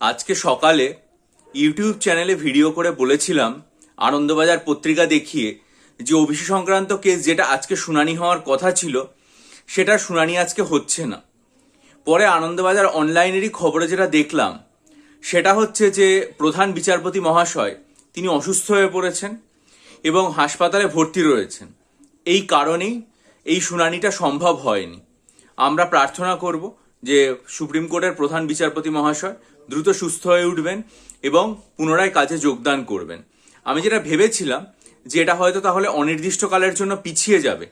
আজকে সকালে ইউটিউব চ্যানেলে ভিডিও করে বলেছিলাম, আনন্দবাজার পত্রিকা দেখিয়ে, যে ওবিসি সংক্রান্ত কেস যেটা আজকে শুনানি হওয়ার কথা ছিল, সেটা শুনানি আজকে হচ্ছে না। পরে আনন্দবাজার অনলাইনেরই খবরে যেটা দেখলাম, সেটা হচ্ছে যে প্রধান বিচারপতি মহাশয়, তিনি অসুস্থ হয়ে পড়েছেন এবং হাসপাতালে ভর্তি রয়েছেন। এই কারণেই এই শুনানিটা সম্ভব হয়নি। আমরা প্রার্থনা করব যে সুপ্রিম কোর্টের প্রধান বিচারপতি মহাশয় দ্রুত সুস্থ হয়ে উঠবেন এবং পুনরায় কাজে যোগদান করবেন। আমি যেটা ভেবেছিলাম যে এটা হয়তো তাহলে অনির্দিষ্টকালের জন্য পিছিয়ে যাবে।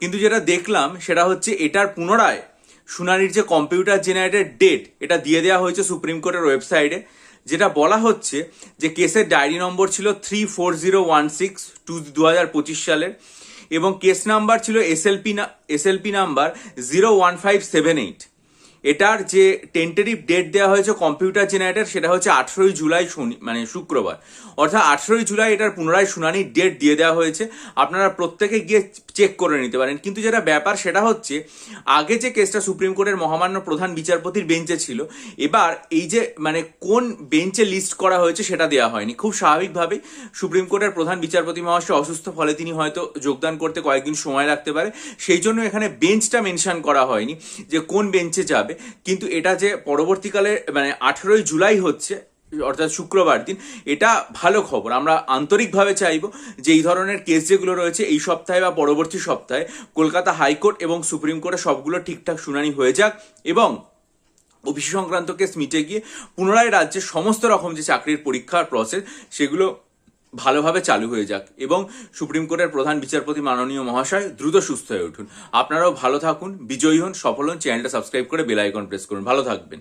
কিন্তু যেটা দেখলাম সেটা হচ্ছে এটার পুনরায় শুনানির যে কম্পিউটার জেনারেটেড ডেট, এটা দিয়ে দেওয়া হয়েছে সুপ্রিম কোর্টের ওয়েবসাইটে, যেটা বলা হচ্ছে যে কেসের ডায়েরি নম্বর ছিল three four zero one six two দু হাজার পঁচিশ সালের এবং কেস নাম্বার ছিল এসএলপি না SLP number zero one five seven eight. এটার যে টেন্টেটিভ ডেট দেওয়া হয়েছে কম্পিউটার জেনারেটার সেটা হচ্ছে আঠেরোই জুলাই শনি মানে শুক্রবার। অর্থাৎ আঠেরোই জুলাই এটার পুনরায় শুনানির ডেট দিয়ে দেওয়া হয়েছে। আপনারা প্রত্যেকে গিয়ে চেক করে নিতে পারেন। কিন্তু যেটা ব্যাপার, সেটা হচ্ছে, আগে যে কেসটা সুপ্রিম কোর্টের মহামান্য প্রধান বিচারপতির বেঞ্চে ছিল, এবার এই যে মানে কোন বেঞ্চে লিস্ট করা হয়েছে সেটা দেওয়া হয়নি। খুব স্বাভাবিকভাবেই সুপ্রিম কোর্টের প্রধান বিচারপতি মহাশয় অসুস্থ, ফলে তিনি হয়তো যোগদান করতে কয়েকদিন সময় লাগতে পারে। সেই জন্য এখানে বেঞ্চটা মেনশন করা হয়নি, যে কোন বেঞ্চে যাবে। কিন্তু এটা যে পরবর্তীকালে মানে আঠেরোই জুলাই হচ্ছে, অর্থাৎ শুক্রবার দিন, এটা ভালো খবর। আমরা আন্তরিকভাবে চাইব যে এই ধরনের কেস যেগুলো রয়েছে, এই সপ্তাহে বা পরবর্তী সপ্তাহে কলকাতা হাইকোর্ট এবং সুপ্রিম কোর্টে সবগুলো ঠিকঠাক শুনানি হয়ে যাক এবং ওবিসি সংক্রান্ত কেস মিটে গিয়ে পুনরায় রাজ্যের সমস্ত রকম যে চাকরির পরীক্ষার প্রসেস সেগুলো ভালোভাবে চালু হয়ে যাক এবং সুপ্রিম কোর্টের প্রধান বিচারপতি মাননীয় মহাশয় দ্রুত সুস্থ হয়ে উঠুন। আপনারাও ভালো থাকুন, বিজয়ী হন, সফল হন, চ্যানেলটা সাবস্ক্রাইব করে বেল আইকন প্রেস করুন। ভালো থাকবেন।